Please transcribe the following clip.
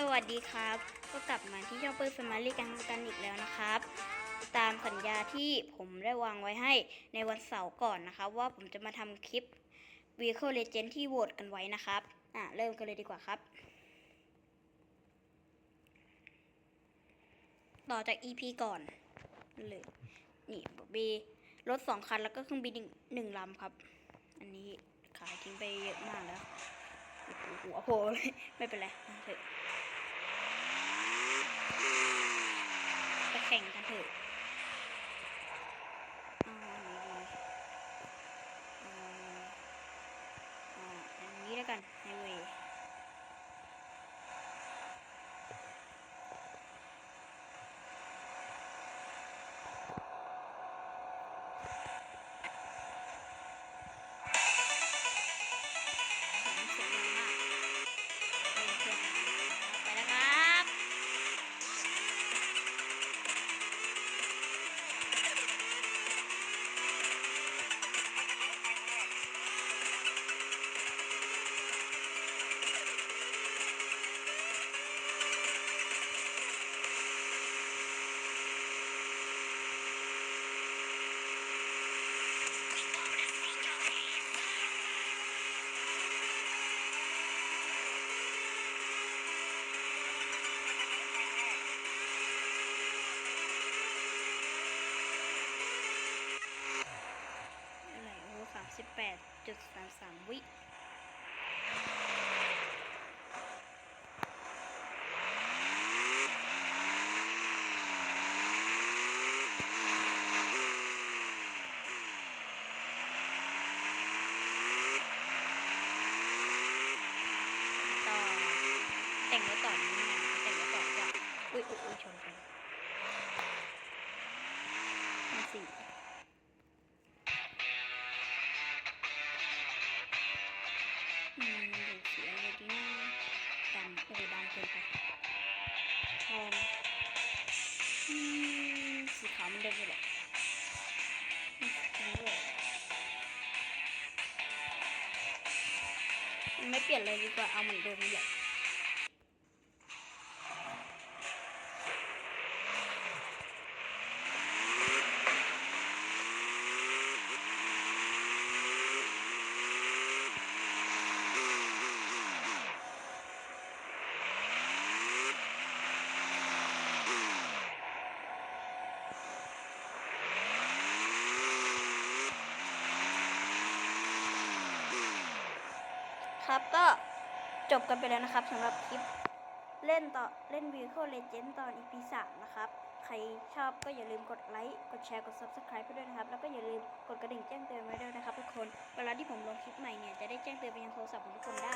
สวัสดีครับ ก็กลับมาที่ช่องเปิดสมารีกันกันอีกแล้วนะครับ ตามสัญญาที่ผมได้วางไว้ให้ในวันเสาร์ก่อนนะครับ ว่าผมจะมาทำคลิป Vehicle Legend ที่โหวตกันไว้นะครับ อะ เริ่มกันเลยดีกว่าครับ ต่อจาก EP ก่อนเลยนี่บีรถสองคันแล้วก็เครื่องบินหนึ่งลำครับ อันนี้ขายทิ้งไปเยอะมากแล้ว หัวโผล่เลยไม่เป็นไรมาเถอะไปแข่งกันเถอะ 18.33 วิแต่งไว้ต่อนี้แต่งไว้ต่อจ้ะอุ้ยอุ้ยชนกัน สีขาวมันเดิมอยู่แหละไม่เปลี่ยนเลยดีกว่าเอาเหมือนเดิมนี่แห ละครับ ก็จบกันไปแล้วนะครับสำหรับคลิปเล่นต่อเล่น Vehicle Legend ตอน EP 3นะครับ ใครชอบก็อย่าลืมกดไลค์ กดแชร์ กด Subscribe ไปด้วยนะครับ แล้วก็อย่าลืมกดกระดิ่งแจ้งเตือนไว้ด้วยนะครับทุกคน เวลาที่ผมลงคลิปใหม่เนี่ย จะได้แจ้งเตือนไปยังโทรศัพท์ของทุกคนได้